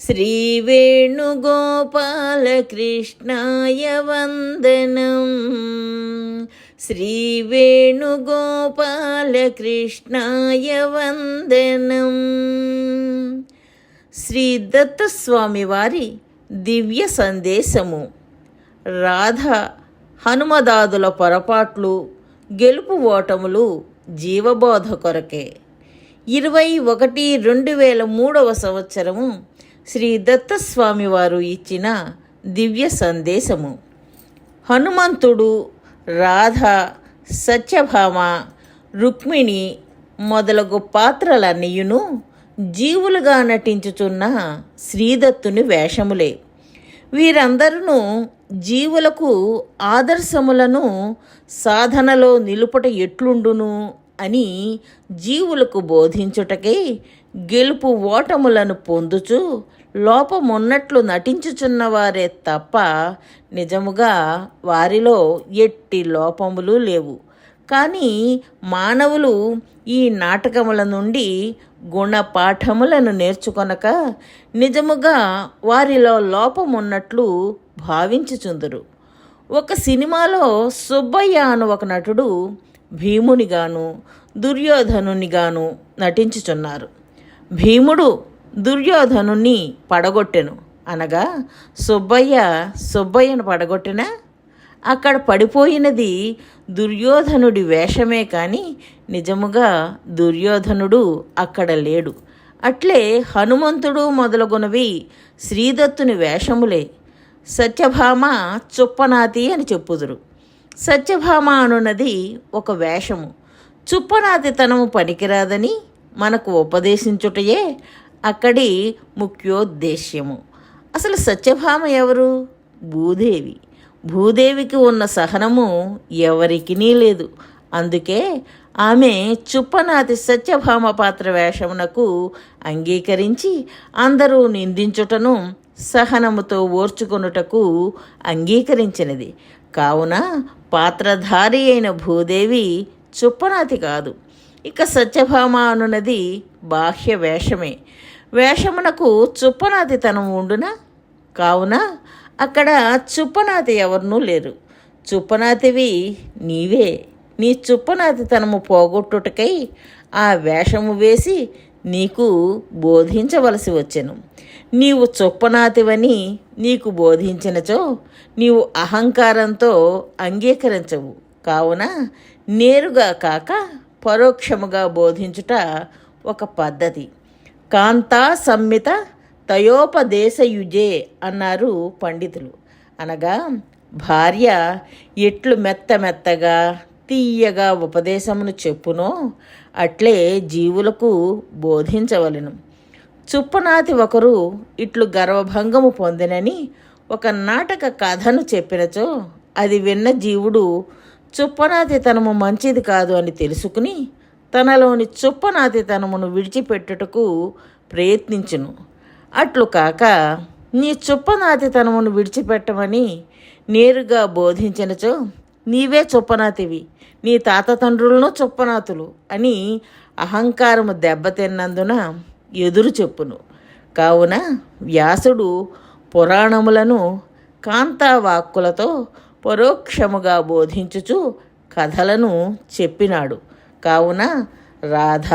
श्रीवेणुगोपालकृष्णाय वन्दनम् శ్రీవేణుగోపాలకృష్ణాయ వందనం శ్రీ దత్తస్వామి వారి దివ్య సందేశము రాధ హనుమదాదుల పొరపాట్లు గెలుపు ఓటములు జీవబోధ కొరకే ఇరవై ఒకటి రెండు వేల మూడవ సంవత్సరము శ్రీ దత్తస్వామి వారు ఇచ్చిన దివ్య సందేశము. హనుమంతుడు రాధ సత్యభామ రుక్మిణి మొదలగు పాత్రలన్నీయును జీవులుగా నటించుచున్న శ్రీదత్తుని వేషములే. వీరందరూ జీవులకు ఆదర్శములను సాధనలో నిలుపుట ఎట్లుండును అని జీవులకు బోధించుటకై గెలుపు ఓటములను పొందుచు లోపమున్నట్లు నటించుచున్నవారే తప్ప నిజముగా వారిలో ఎట్టి లోపములు లేవు. కానీ మానవులు ఈ నాటకముల నుండి గుణపాఠములను నేర్చుకొనక నిజముగా వారిలో లోపమున్నట్లు భావించుచుందురు. ఒక సినిమాలో సుబ్బయ్య అను ఒక నటుడు భీమునిగాను దుర్యోధనునిగాను నటించుచున్నారు. భీముడు దుర్యోధనుని పడగొట్టెను. అనగా సుబ్బయ్య సుబ్బయ్యను పడగొట్టినా అక్కడ పడిపోయినది దుర్యోధనుడి వేషమే కానీ నిజముగా దుర్యోధనుడు అక్కడ లేడు. అట్లే హనుమంతుడు మొదలగునవి శ్రీదత్తుని వేషములే. సత్యభామ చుప్పనాతి అని చెప్పుదురు. సత్యభామ అనున్నది ఒక వేషము. చుప్పనాతితనము పనికిరాదని మనకు ఉపదేశించుటయే అక్కడి ముఖ్యోద్దేశ్యము. అసలు సత్యభామ ఎవరు? భూదేవి. భూదేవికి ఉన్న సహనము ఎవరికినీ లేదు. అందుకే ఆమె చుప్పనాతి సత్యభామ పాత్ర వేషమునకు అంగీకరించి అందరూ నిందించుటను సహనముతో ఓర్చుకొనుటకు అంగీకరించినది. కావున పాత్రధారి అయిన భూదేవి చుప్పనాతి కాదు. ఇక సత్యభామ అనున్నది బాహ్య వేషమే. వేషమునకు చుప్పనాతితనం ఉండున? కావున అక్కడ చుప్పనాతి ఎవరినూ లేరు. చుప్పనాతివి నీవే. నీ చుప్పనాతితనము పోగొట్టుటకై ఆ వేషము వేసి నీకు బోధించవలసి వచ్చెను. నీవు చుప్పనాతివని నీకు బోధించినచో నీవు అహంకారంతో అంగీకరించవు. కావున నేరుగా కాక పరోక్షముగా బోధించుట ఒక పద్ధతి. కాంతా సమ్మిత తయోపదేశయుజే అన్నారు పండితులు. అనగా భార్య ఎట్లు మెత్త మెత్తగా తీయగా ఉపదేశమును చెప్పునో అట్లే జీవులకు బోధించవలెను. చుప్పనాతి ఒకరు ఇట్లు గర్వభంగము పొందినని ఒక నాటక కథను చెప్పినచో అది విన్న జీవుడు చుప్పనాతితనము మంచిది కాదు అని తెలుసుకుని తనలోని చుప్పనాతితనమును విడిచిపెట్టుటకు ప్రయత్నించును. అట్లు కాక నీ చుప్పనాతితనమును విడిచిపెట్టమని నేరుగా బోధించినచో నీవే చుప్పనాతివి నీ తాత తండ్రులను చుప్పనాతులు అని అహంకారము దెబ్బతిన్నందున ఎదురు చెప్పును. కావున వ్యాసుడు పురాణములను కాంతావాక్కులతో పరోక్షముగా బోధించుచు కథలను చెప్పినాడు. కావున రాధ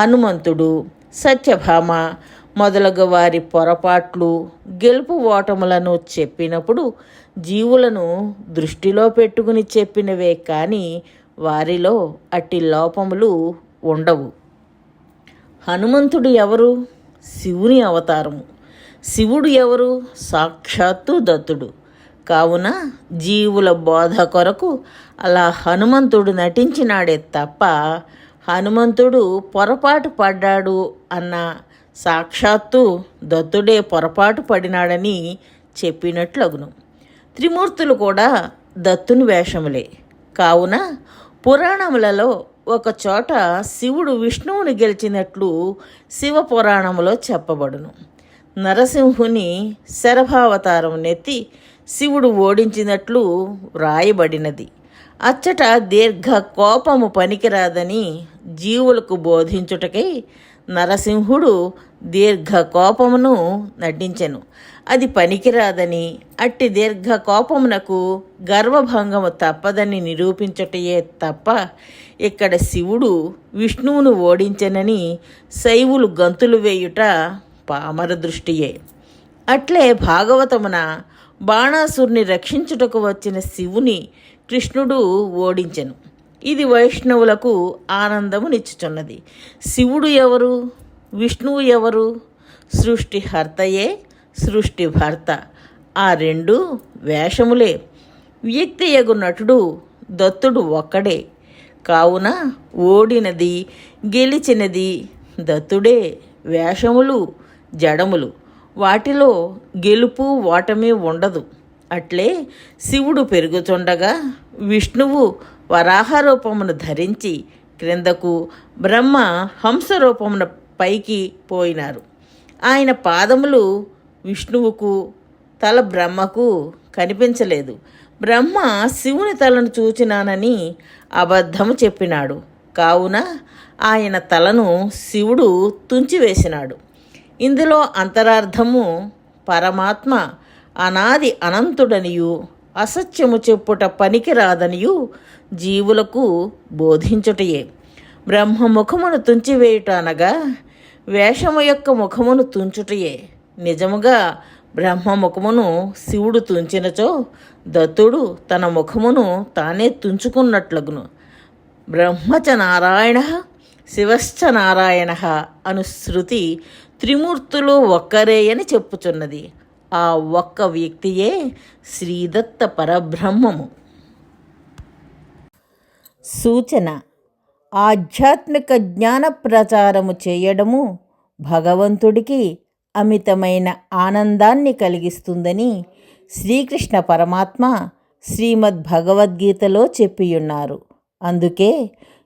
హనుమంతుడు సత్యభామ మొదలగు వారి పొరపాట్లు గెలుపు ఓటములను చెప్పినప్పుడు జీవులను దృష్టిలో పెట్టుకుని చెప్పినవే కానీ వారిలో అట్టి లోపములు ఉండవు. హనుమంతుడు ఎవరు? శివుని అవతారము. శివుడు ఎవరు? సాక్షాత్తు దత్తుడు. కావున జీవుల బోధ కొరకు అలా హనుమంతుడు నటించినాడే తప్ప హనుమంతుడు పొరపాటు పడ్డాడు అన్న సాక్షాత్తు దత్తుడే పొరపాటు పడినాడని చెప్పినట్లగును. త్రిమూర్తులు కూడా దత్తుని వేషములే. కావున పురాణములలో ఒక చోట శివుడు విష్ణువుని గెలిచినట్లు శివపురాణములో చెప్పబడును. నరసింహుని శరభావతారం నెత్తి శివుడు ఓడించినట్లు వ్రాయబడినది అచ్చట దీర్ఘ కోపము పనికిరాదని జీవులకు బోధించుటకై నరసింహుడు దీర్ఘ కోపమును నటించెను. అది పనికిరాదని అట్టి దీర్ఘ కోపమునకు గర్వభంగము తప్పదని నిరూపించుటయే తప్ప ఇక్కడ శివుడు విష్ణువును ఓడించెనని శైవులు గంతులు వేయుట పామర దృష్టియే. అట్లే భాగవతమున బాణాసురుని రక్షించుటకు వచ్చిన శివుని కృష్ణుడు ఓడించెను. ఇది వైష్ణవులకు ఆనందమునిచ్చుచున్నది. శివుడు ఎవరు? విష్ణువు ఎవరు? సృష్టిహర్తయే సృష్టి భర్త ఆ రెండు వేషములే. వ్యక్తి ఎగు నటుడు దత్తుడు ఒక్కడే. కావున ఓడినది గెలిచినది దత్తుడే. వేషములు జడములు. వాటిలో గెలుపు ఓటమి ఉండదు. అట్లే శివుడు పెరుగుతుండగా విష్ణువు వరాహరూపమును ధరించి క్రిందకు బ్రహ్మ హంసరూపమున పైకి పోయినారు. ఆయన పాదములు విష్ణువుకు తల బ్రహ్మకు కనిపించలేదు. బ్రహ్మ శివుని తలను చూచినానని అబద్ధము చెప్పినాడు. కావున ఆయన తలను శివుడు తుంచివేసినాడు. ఇందులో అంతరార్థము పరమాత్మ అనాది అనంతుడనియు అసత్యము చెప్పుట పనికిరాదనియు జీవులకు బోధించుటయే. బ్రహ్మ ముఖమును తుంచివేయుట అనగా వేషము యొక్క ముఖమును తుంచుటయే. నిజముగా బ్రహ్మ ముఖమును శివుడు తుంచినచో దత్తుడు తన ముఖమును తానే తుంచుకున్నట్లగును. బ్రహ్మచ నారాయణ శివశ్చ నారాయణ అను శృతి త్రిమూర్తులు ఒక్కరే అని చెప్పుచున్నది. ఆ ఒక్క వ్యక్తియే శ్రీదత్త పరబ్రహ్మము. సూచన. ఆధ్యాత్మిక జ్ఞాన ప్రచారము చేయడము భగవంతుడికి అమితమైన ఆనందాన్ని కలిగిస్తుందని శ్రీకృష్ణ పరమాత్మ శ్రీమద్ భగవద్గీతలో చెప్పియున్నారు. అందుకే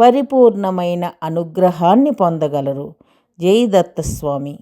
పరిపూర్ణమైన అనుగ్రహాన్ని పొందగలరు. జై దత్తస్వామి.